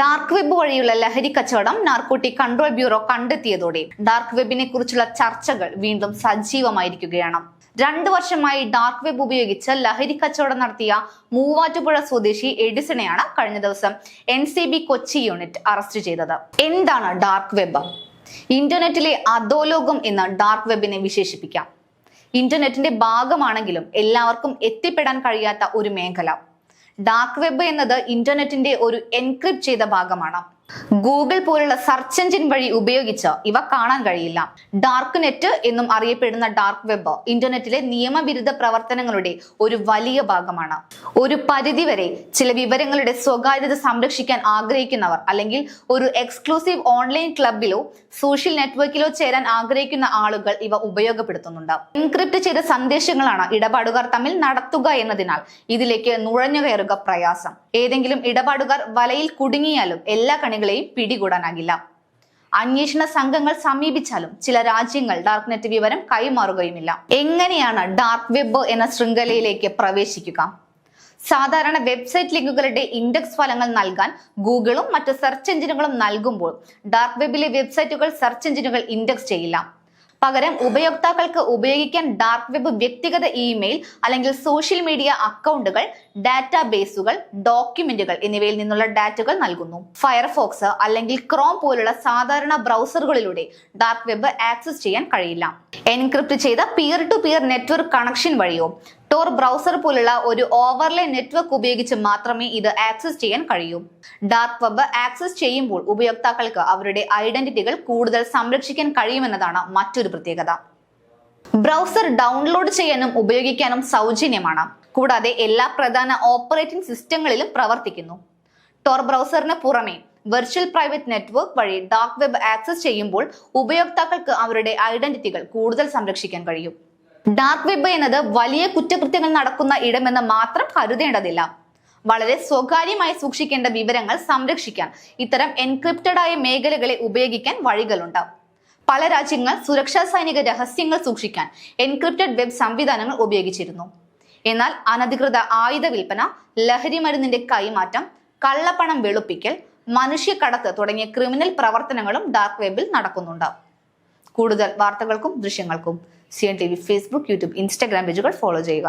Dark web വഴിയുള്ള ലഹരി കച്ചവടം നാർക്കോട്ടിക് കൺട്രോൾ ബ്യൂറോ കണ്ടെത്തിയതോടെ ഡാർക്ക് വെബിനെ കുറിച്ചുള്ള ചർച്ചകൾ വീണ്ടും സജീവമായിരിക്കുകയാണ്. രണ്ടു വർഷമായി ഡാർക്ക് വെബ് ഉപയോഗിച്ച് ലഹരി കച്ചവടം നടത്തിയ മൂവാറ്റുപുഴ സ്വദേശി എഡിസണെയാണ് കഴിഞ്ഞ ദിവസം എൻ കൊച്ചി യൂണിറ്റ് അറസ്റ്റ് ചെയ്തത്. എന്താണ് ഡാർക്ക് വെബ് ഇന്റർനെറ്റിലെ അധോലോകം എന്ന് ഡാർക്ക് വെബിനെ വിശേഷിപ്പിക്കാം. ഇന്റർനെറ്റിന്റെ ഭാഗമാണെങ്കിലും എല്ലാവർക്കും എത്തിപ്പെടാൻ കഴിയാത്ത ഒരു മേഖല. ഡാർക്ക് വെബ് എന്നത് ഇന്റർനെറ്റിന്റെ ഒരു എൻക്രിപ്റ്റ് ചെയ്ത ഭാഗമാണ്. ഗൂഗിൾ പോലുള്ള സെർച്ച് എഞ്ചിൻ വഴി ഉപയോഗിച്ച് ഇവ കാണാൻ കഴിയില്ല. ഡാർക്ക് നെറ്റ് എന്നും അറിയപ്പെടുന്ന ഡാർക്ക് വെബ് ഇന്റർനെറ്റിലെ നിയമവിരുദ്ധ പ്രവർത്തനങ്ങളുടെ ഒരു വലിയ ഭാഗമാണ്. ഒരു പരിധിവരെ ചില വിവരങ്ങളുടെ സ്വകാര്യത സംരക്ഷിക്കാൻ ആഗ്രഹിക്കുന്നവർ അല്ലെങ്കിൽ ഒരു എക്സ്ക്ലൂസീവ് ഓൺലൈൻ ക്ലബിലോ സോഷ്യൽ നെറ്റ്വർക്കിലോ ചേരാൻ ആഗ്രഹിക്കുന്ന ആളുകൾ ഇവ ഉപയോഗപ്പെടുത്തുന്നുണ്ട്. എൻക്രിപ്റ്റ് ചെയ്ത സന്ദേശങ്ങളാണ് ഇടപാടുകാർ തമ്മിൽ നടത്തുക എന്നതിനാൽ ഇതിലേക്ക് നുഴഞ്ഞു കയറുക പ്രയാസം. ഏതെങ്കിലും ഇടപാടുകാർ വലയിൽ കുടുങ്ങിയാലും എല്ലാ കണികളെയും പിടികൂടാനാകില്ല. അന്വേഷണ സംഘങ്ങൾ സമീപിച്ചാലും ചില രാജ്യങ്ങൾ ഡാർക്ക് നെറ്റ് വിവരം കൈമാറുകയുമില്ല. എങ്ങനെയാണ് ഡാർക്ക് വെബ് എന്ന ശൃംഖലയിലേക്ക് പ്രവേശിക്കുക? സാധാരണ വെബ്സൈറ്റ് ലിങ്കുകളുടെ ഇൻഡെക്സ് ഫലങ്ങൾ നൽകാൻ ഗൂഗിളും മറ്റ് സെർച്ച് എഞ്ചിനുകളും നൽകുമ്പോൾ ഡാർക്ക് വെബിലെ വെബ്സൈറ്റുകൾ സെർച്ച് എഞ്ചിനുകൾ ഇൻഡെക്സ് ചെയ്യില്ല. പകരം ഉപയോക്താക്കൾക്ക് ഉപയോഗിക്കാൻ ഡാർക്ക് വെബ് വ്യക്തിഗത ഇമെയിൽ അല്ലെങ്കിൽ സോഷ്യൽ മീഡിയ അക്കൗണ്ടുകൾ ഡാറ്റാബേസുകൾ ഡോക്യുമെന്റുകൾ എന്നിവയിൽ നിന്നുള്ള ഡാറ്റകൾ നൽകുന്നു. ഫയർഫോക്സ് അല്ലെങ്കിൽ ക്രോം പോലുള്ള സാധാരണ ബ്രൗസറുകളിലൂടെ ഡാർക്ക് വെബ് ആക്സസ് ചെയ്യാൻ കഴിയില്ല. എൻക്രിപ്റ്റ് ചെയ്ത peer to peer network connection വഴിയോ ടോർ ബ്രൗസർ പോലുള്ള ഒരു ഓവർലേ നെറ്റ്വർക്ക് ഉപയോഗിച്ച് മാത്രമേ ഇത് ആക്സസ് ചെയ്യാൻ കഴിയൂ. ഡാർക്ക് വെബ് ആക്സസ് ചെയ്യുമ്പോൾ ഉപയോക്താക്കൾക്ക് അവരുടെ ഐഡന്റിറ്റികൾ കൂടുതൽ സംരക്ഷിക്കാൻ കഴിയുമെന്നതാണ് മറ്റൊരു പ്രത്യേകത. ബ്രൗസർ ഡൗൺലോഡ് ചെയ്യാനും ഉപയോഗിക്കാനും സൗജന്യമാണ്. കൂടാതെ എല്ലാ പ്രധാന ഓപ്പറേറ്റിംഗ് സിസ്റ്റങ്ങളിലും പ്രവർത്തിക്കുന്നു. ടോർ ബ്രൗസറിന് പുറമെ വെർച്വൽ പ്രൈവറ്റ് നെറ്റ്വർക്ക് വഴി ഡാർക്ക് വെബ് ആക്സസ് ചെയ്യുമ്പോൾ ഉപയോക്താക്കൾക്ക് അവരുടെ ഐഡന്റിറ്റികൾ കൂടുതൽ സംരക്ഷിക്കാൻ കഴിയും. ഡാർക്ക് വെബ് എന്നത് വലിയ കുറ്റകൃത്യങ്ങൾ നടക്കുന്ന ഇടമെന്ന് മാത്രം കരുതേണ്ടതില്ല. വളരെ സ്വകാര്യമായി സൂക്ഷിക്കേണ്ട വിവരങ്ങൾ സംരക്ഷിക്കാൻ ഇത്തരം എൻക്രിപ്റ്റഡ് ആയ മേഖലകളെ ഉപയോഗിക്കാൻ വഴികളുണ്ട്. പല രാജ്യങ്ങൾ സുരക്ഷാ സൈനിക രഹസ്യങ്ങൾ സൂക്ഷിക്കാൻ എൻക്രിപ്റ്റഡ് വെബ് സംവിധാനങ്ങൾ ഉപയോഗിച്ചിരുന്നു. എന്നാൽ അനധികൃത ആയുധ വിൽപ്പന ലഹരി മരുന്നിന്റെ കൈമാറ്റം കള്ളപ്പണം വെളുപ്പിക്കൽ മനുഷ്യക്കടത്ത് തുടങ്ങിയ ക്രിമിനൽ പ്രവർത്തനങ്ങളും ഡാർക്ക് വെബിൽ നടക്കുന്നുണ്ട്. കൂടുതൽ വാർത്തകൾക്കും ദൃശ്യങ്ങൾക്കും C N T V Facebook YouTube Instagram പേജുകൾ ഫോളോ ചെയ്യുക.